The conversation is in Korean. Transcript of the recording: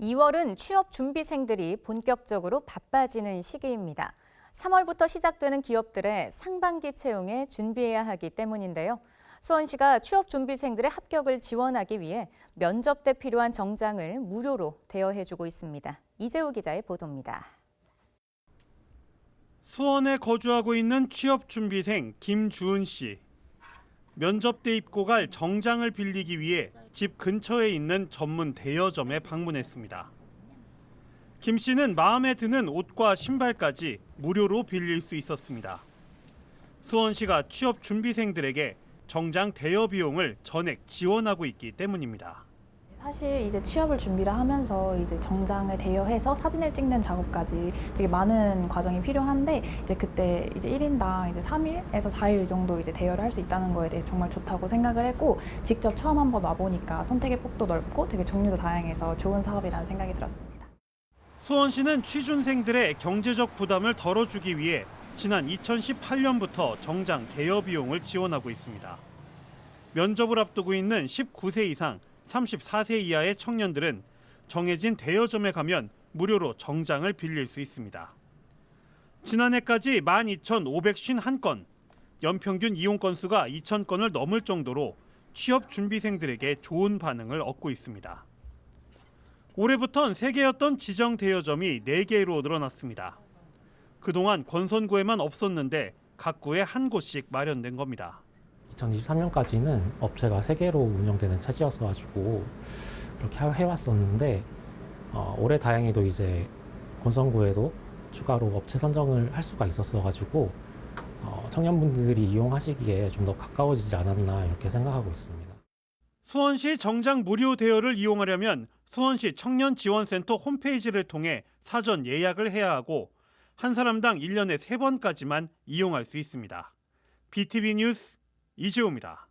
2월은 취업 준비생들이 본격적으로 바빠지는 시기입니다. 3월부터 시작되는 기업들의 상반기 채용에 준비해야 하기 때문인데요. 수원시가 취업 준비생들의 합격을 지원하기 위해 면접 때 필요한 정장을 무료로 대여해주고 있습니다. 이재우 기자의 보도입니다. 수원에 거주하고 있는 취업 준비생 김주은 씨. 면접 때 입고 갈 정장을 빌리기 위해 집 근처에 있는 전문 대여점에 방문했습니다. 김 씨는 마음에 드는 옷과 신발까지 무료로 빌릴 수 있었습니다. 수원시가 취업 준비생들에게 정장 대여 비용을 전액 지원하고 있기 때문입니다. 사실 이제 취업을 준비를 하면서 이제 정장을 대여해서 사진을 찍는 작업까지 되게 많은 과정이 필요한데 이제 그때 이제 1인당 이제 3일에서 4일 정도 이제 대여를 할 수 있다는 거에 대해 정말 좋다고 생각을 했고 직접 처음 한번 와보니까 선택의 폭도 넓고 되게 종류도 다양해서 좋은 사업이라는 생각이 들었습니다. 수원시는 취준생들의 경제적 부담을 덜어주기 위해 지난 2018년부터 정장 대여 비용을 지원하고 있습니다. 면접을 앞두고 있는 19세 이상 34세 이하의 청년들은 정해진 대여점에 가면 무료로 정장을 빌릴 수 있습니다. 지난해까지 12,551건, 연평균 이용 건수가 2,000건을 넘을 정도로 취업 준비생들에게 좋은 반응을 얻고 있습니다. 올해부턴 3개였던 지정 대여점이 4개로 늘어났습니다. 그동안 권선구에만 없었는데 각 구에 한 곳씩 마련된 겁니다. 2023년까지는 업체가 3개로 운영되는 체제였어 가지고 그렇게 하- 해왔었는데 어, 올해 다행히도 이제 권선구에도 추가로 업체 선정을 할 수가 있었어 가지고 어, 청년분들이 이용하시기에 좀 더 가까워지지 않았나 이렇게 생각하고 있습니다. 수원시 정장 무료 대여를 이용하려면 수원시 청년지원센터 홈페이지를 통해 사전 예약을 해야 하고 한 사람당 1년에 3번까지만 이용할 수 있습니다. BTV 뉴스 이재호입니다.